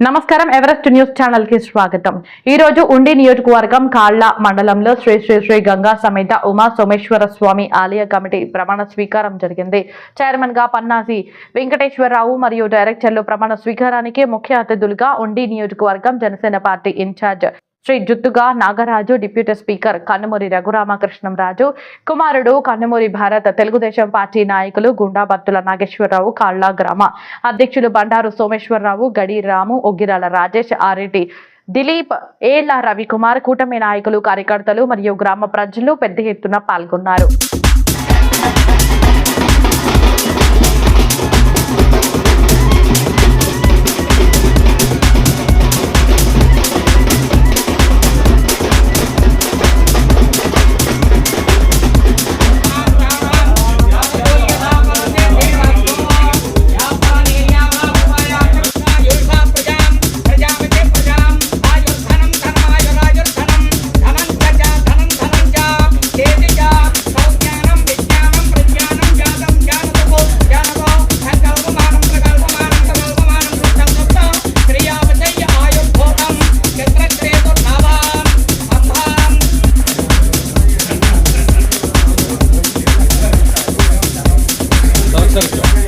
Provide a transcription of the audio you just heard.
నమస్కారం Everest news ఛానల్కి స్వాగతం. ఈ రోజు ఉండి నియోజకవర్గం కాళ్ళ మండలంలో శ్రీ శ్రీ శ్రీ గంగా సమేత ఉమా సోమేశ్వర స్వామి ఆలయ కమిటీ ప్రమాణ స్వీకారం జరిగింది. చైర్మన్గా పన్నాసి వెంకటేశ్వరరావు మరియు డైరెక్టర్లు ప్రమాణ స్వీకారానికి ముఖ్య అతిథులుగా ఉండి నియోజకవర్గం Janasena party incharge Shri Juttuga Nagaraju deputy speaker Kanumuri Raghuramakrishnamraju కుమారుడు కన్నుమూరి భారత్ తెలుగుదేశం పార్టీ నాయకులు గుండాబత్తుల నాగేశ్వరరావు కాళ్ళా గ్రామ అధ్యక్షులు బండారు సోమేశ్వరరావు గడి రాము ఒగ్గిరాల రాజేష్ ఆరెడ్డి దిలీప్ ఏళ్ళ రవికుమార్ కూటమి నాయకులు కార్యకర్తలు మరియు గ్రామ ప్రజలు పెద్ద ఎత్తున పాల్గొన్నారు. Santos.